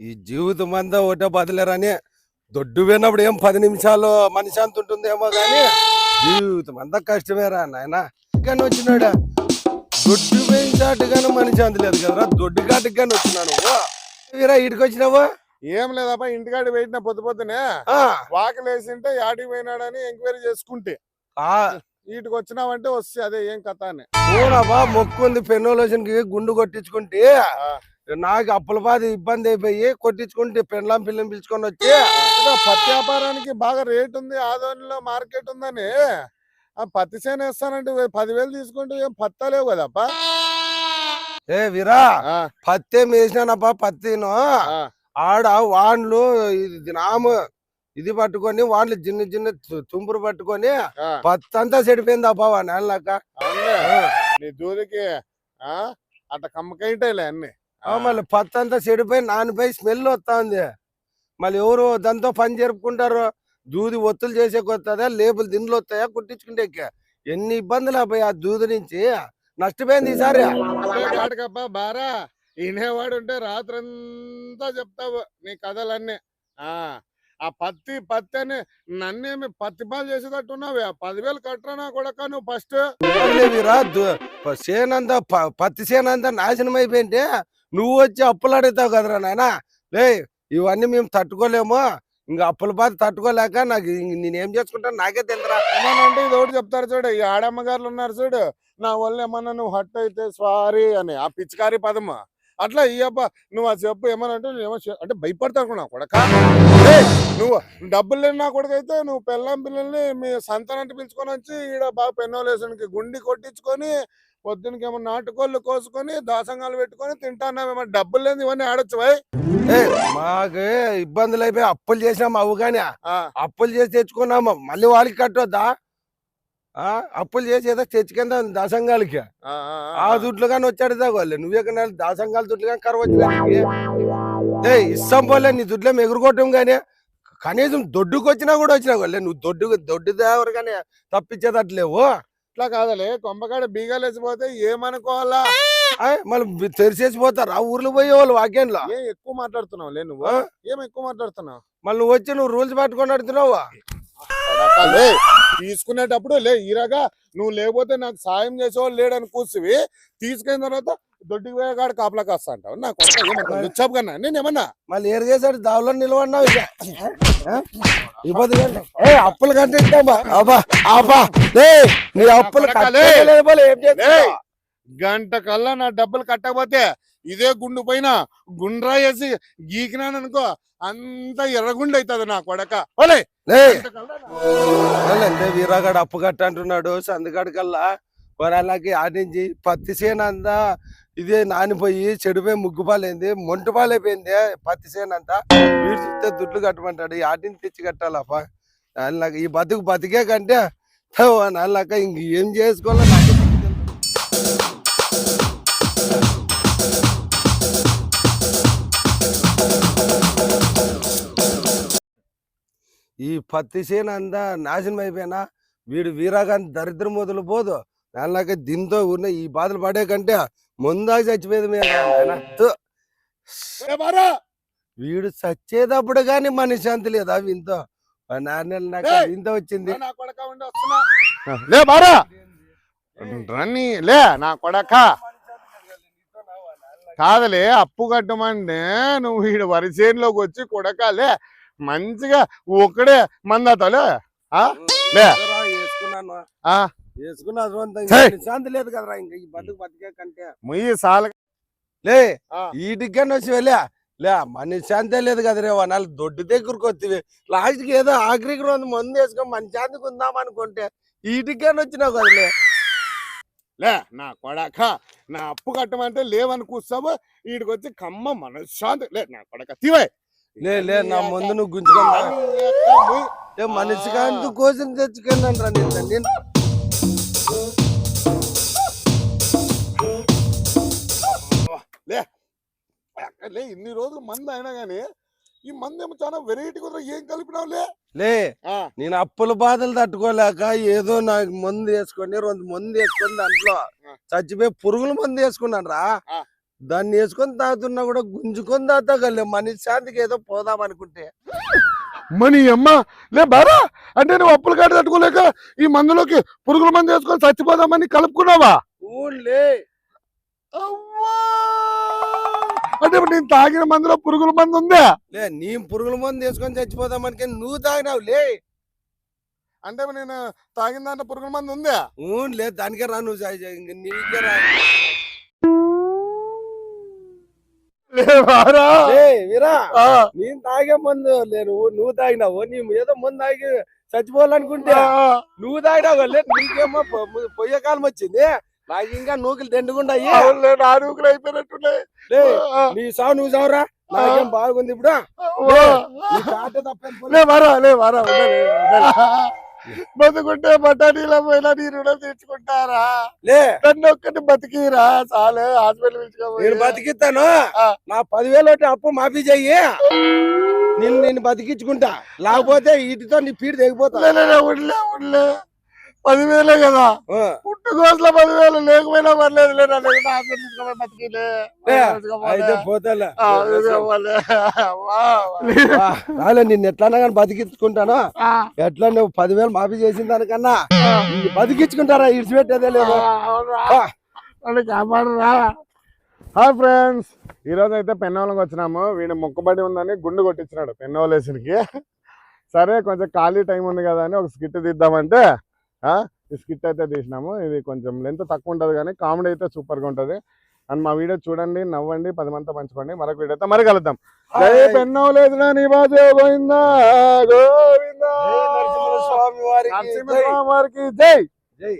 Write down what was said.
ఈ జీవితం అంతా ఒకటే బదిలేరని దొడ్డు పోయినప్పుడు ఏం పది నిమిషాలు మనిషి అంత ఉంటుందేమో కానీ జీవితం అంతా కష్టమేరా నాయన. కానీ వచ్చినాడా? దొడ్డు పోయిన చాటుగానే మనిషి అంత లేదు కదరా. దొడ్డు కాటుకు కానీ వచ్చినాను వీరా ఇటుకు వచ్చినావా? ఏం లేదప్ప ఇంటికాడ పెట్టిన పొద్దు పొద్దునే ఆ, వాకలు వేసింటే యాడికి పోయినాడని ఎంక్వైరీ చేసుకుంటే. వీటికి వచ్చినావంటే వస్తే అదే ఏం కథ అని. చూడబ్బా మొక్కుంది పెన్నోలోషన్కి గుండు కొట్టించుకుంటే. నాకు అప్పుల బాధ ఇబ్బంది అయిపోయి కొట్టించుకుంటే పెండ్లాం పిల్లని పిలుచుకొని వచ్చి పత్తి వ్యాపారానికి బాగా రేట్ ఉంది ఆదోనిలో మార్కెట్ ఉందని. ఆ పత్తి చేను వేస్తానంటే పదివేలు తీసుకుంటే ఏం పత్తా లేవు కదప్ప? ఏ వీరా పత్తి వేసినానప్పా పత్తిను. ఆడ వాన్లు ఇది నాము ఇది పట్టుకొని వాళ్ళు చిన్న చిన్న తుంపురు పట్టుకొని. పత్తి అంతా చెడిపోయింది అబ్బా అవునులే. నీ దూరికి ఆ అట్ట కమ్మకైంటాయిలే అన్ని. మళ్ళీ పత్తి అంతా చెడిపోయి నానిపోయి స్మెల్ వస్తుంది. మళ్ళీ ఎవరు దాంతో పని జరుపుకుంటారు దూది ఒత్తులు చేసే కొత్తదా లేబుల్ దిండ్లు వస్తాయా కుట్టించుకుంటే ఎన్ని ఇబ్బందులు అబ్బాయి ఆ దూది నుంచి. నష్టపోయింది ఈసారి. బారా. వినేవాడు ఉంటే రాత్రంతా చెప్తావు నీ కథలన్నీ. ఆ ఆ పత్తి పత్తి అని నన్నేమి పత్తి పాలు చేసేటట్టు ఉన్నావే పదివేలు కట్టరా కొడక నువ్వు ఫస్ట్? సేనంతా పత్తి సేనంతా నాశనం అయిపోయింటే నువ్వు వచ్చి అప్పులు అడుగుతావు కదరా నాయన? లే ఇవన్నీ మేము తట్టుకోలేము. ఇంకా అప్పుల బాధ తట్టుకోలేక నాకు నేనేం చేసుకుంటాను నాకే తెలుదురా. ఏమనంటే ఇది ఒకటి చెప్తారు చూడు. ఈ ఆడమ్మగారులు ఉన్నారు చూడు. నా వల్ల ఏమన్నా నువ్వు హట్ అయితే సారీ అని. ఆ పిచ్చికారి పదము. అట్లా ఈ అబ్బా నువ్వు అది చెప్పు ఏమనంటే నువ్వు ఏమో చె- అంటే భయపడతావు నా కొడక. నువ్వు డబ్బులు లేని నా కొడుకు అయితే నువ్వు పెళ్ళాం పిల్లల్ని మీ సంతానాన్ని పిలుచుకొని వచ్చి ఈడ బాగా పెన్నోలేసనికి గుండి కొట్టించుకొని పొద్దునకి ఏమో నాటుకోళ్ళు కోసుకొని దాసంగాలు పెట్టుకొని తింటాన్నావేమో డబ్బులు లేని ఇవన్నీ ఆడొచ్చు భయ్ మాకు ఇబ్బందులు అయిపోయి అప్పులు చేసినాము అవు కానీ ఆ, అప్పులు చేసి తెచ్చుకున్నాము. మళ్ళీ వాళ్ళకి కట్టొద్దా? అప్పులు చేసి ఏదో తెచ్చుకుందా దాసంగాలకి. ఆ. దుడ్లు కానీ వచ్చాడు దాగోలే నువ్వెక్కడ దాసంగాల దుడ్లు కానీ కరువు వచ్చినాయి ఏ ఇస్తాం పోలే నీ దుడ్లు ఎగురుకోవటం కానీ కనీసం దొడ్డుకు వచ్చినా కూడా వచ్చినా వాళ్ళే. నువ్వు దొడ్డు దొడ్డు దేవరు కానీ తప్పించేదట్లేవు ఇట్లా కాదలే కొంపకాడ బీగాలు వేసిపోతే ఏమనుకోవాలా? మళ్ళీ తెరిచేసి పోతారు ఆ ఊర్లో పోయే వాళ్ళు వాక్యంలో. ఏం ఎక్కువ మాట్లాడుతున్నావు? లే నువ్వు? ఏం ఎక్కువ మాట్లాడుతున్నావు? మళ్ళీ నువ్వు వచ్చి నువ్వు రూల్స్ పట్టుకొని అడుగుతున్నావు? తీసుకునేటప్పుడు లే ఈరగా నువ్వు లేకపోతే నాకు సాయం చేసేవాళ్ళు లేడని కూర్చువి తీసుకున్న తర్వాత దొడ్డికి పోయే కాడ కాపలా కాస్తా అంటావు. నాకు వచ్చాపు కన్నా నేను ఏమన్నా? మళ్ళీ ఏరిగేసాడు దావలో నిలబడినావు ఇక? ఇబ్బంది ఏ అప్పులు కంటే అప్పులు? గంట కల్లా నా డబ్బులు కట్టకపోతే ఇదే గుండు పైన గుండ్రా వేసి గీకినాననుకో అంత ఎర్రగుండు అవుతుంది నా కొడక. ఓలే లేదంటే వీరాగాడు అప్పు కట్ట అంటున్నాడు సందుగాడు కల్లా. వరాలకి ఆడించి పత్తి చేను అంతా ఇదే నానిపోయి చెడిపోయి ముగ్గుపాలైంది మొంటుపాలైపోయింది పత్తి చేను అంతా. వీడు చూస్తే దుడ్లు కట్టమంటాడు ఈ ఆటిని తెచ్చి కట్టాలప్ప. నాకు ఈ బతుకు బతికే కంటే నాక ఇంక ఏం చేసుకోవాలో ఈ పత్తి చేను అంతా నాశనం అయిపోయినా వీడు వీరాగాని దరిద్రం మొదలు పోదు. దానిలాగా దీంతో ఉన్న ఈ బాధలు పడే కంటే చచ్చిపోయేది మీద బారా? వీడు చచ్చేటప్పుడు కానీ మన శాంతి లేదా వింతో నాన్న నాకు! ఇంత వచ్చింది. కొడక లే బారా! రన్ని లే నా కొడక! కాదలే అప్పు కట్టమంటే నువ్వు ఈడ వరిసేనులోకి వచ్చి కొడకాలే మంచిగా ఒక్కడే మందాతలే? ఆ? లే. కదరా. ఈటికన్నా వచ్చి వెళ్ళా. లే మన శాంతే లేదు కదా రే వాళ్ళు దొడ్డు దగ్గరకు వస్తుంది లాస్ట్కి ఏదో ఆఖరికి రెండు మందు వేసుకొని మన శాంతికి ఉందాం అనుకుంటే ఈటికన్నా వచ్చినావు కదలే లే. నా కొడక నా అప్పు కట్టమంటే లేవని కూర్చావు ఈడికి వచ్చి కమ్మ మనశ్శాంతి. లే నా కొడక తీవే. లే లే నా ముందు నువ్వు గుంజుకున్నా లే మనిషి కాంతి కోసం రా నిన్న నేను లే ఇన్ని రోజులు మంది అయినా గానీ ఈ మంది ఏమో చాలా వెరైటీ కుదర ఏం కలిపినావులే లే? నేను అప్పుల బాధలు తట్టుకోలేక ఏదో నాకు మందు వేసుకొని రెండు మందు వేసుకొని దాంట్లో చచ్చిపోయి పురుగుల మందు వేసుకున్నాను రా. దాన్ని వేసుకొని తాగుతున్నా కూడా గుంజుకొని తాగలే మనిషి శాంతికి ఏదో పోదాం అనుకుంటే. మనీ అమ్మ లే బారా అంటే నువ్వు అప్పులు కాడ తట్టుకోలేక ఈ మందులోకి పురుగుల మందు వేసుకొని చచ్చిపోదామని కలుపుకున్నావా? ఊళ్ళే! అంటే ఇప్పుడు నేను తాగిన మందులో పురుగుల మందు ఉందా? లే నీ పురుగుల మందు వేసుకొని చచ్చిపోదాం అనుకుని నువ్వు తాగినావు లే. అంటే నేను తాగిన దాంట్లో పురుగుల మందు ఉందా? ఊళ్ళే దానికే రా నువ్వు నీకే రా. వీరా నేను తాగే మందు లే నువ్వు తాగినావు నీ ఏదో మందు తాగి చచ్చిపోవాలనుకుంటే. నువ్వు తాగినావు లే నీకేమో పొయ్యే కాలం వచ్చింది. నాకు ఇంకా నూకలు దండుకుండా అవునులే, నా అయిపోయినట్టున్నాయి. నీ సావు నువ్వు సావురా నాకేం బాగుంది ఇప్పుడు. లే బారా లే ఉండాలి. బతుకుంటే బఠానీల పోయినా నీ రుణం తీర్చుకుంటారా? నన్ను ఒక్కటి బతికిరా చాలే హాస్పిటల్ నేను బతికిస్తాను. నా పదివేలు అప్పు మాఫీ చెయ్యి. నేను నేను బతికించుకుంటా. లేకపోతే వీటితో నీ పీడి తెగిపోతా. ఉండలే ఉండలే పదివేలే కదా. పుట్టుకోసల పదివేలు లేకపోయినా పర్లేదు లే నన్ను ఎక్కడ హాస్పిటల్ తీసుకోపోయి బతికిలే. లే, తీసుకోపోలే. అయితే పోతాలే. ఆ, తీసుకోపోలే. వా, వా, రాలే నిన్ను ఎట్లన్నా కానీ బతికించుకుంటాను? ఎట్లా నువ్వు పదివేలు మాఫీ చేసిన దానికన్నా బతికించుకుంటారా ఇడిచిపెట్టేదే లేదు. కాపాడురా. Hi friends. ఈ రోజు అయితే పెన్నోళ్ళకి వచ్చినాము. వీడు మొక్కుబడి ఉందని గుండు కొట్టించినాడు పెన్నోలేసునికి సరే కొంచెం ఖాళీ టైం ఉంది కదా అని ఒక స్కిట్ తీద్దామంటే ఆ, ఈ స్కిట్ అయితే తీసినాము. ఇది కొంచెం లెంత్ తక్కువ ఉంటుంది కానీ కామెడీ అయితే సూపర్గా ఉంటుంది. అండ్ మా వీడియో చూడండి నవ్వండి పది మందితో పంచుకోండి. మరొక వీడియో అయితే మరి కలుద్దాం. జై హాయ్. పెన్నోలేదునా నీ బాజే గోవిందా గోవిందా. స్వామి వారికి జై. జై.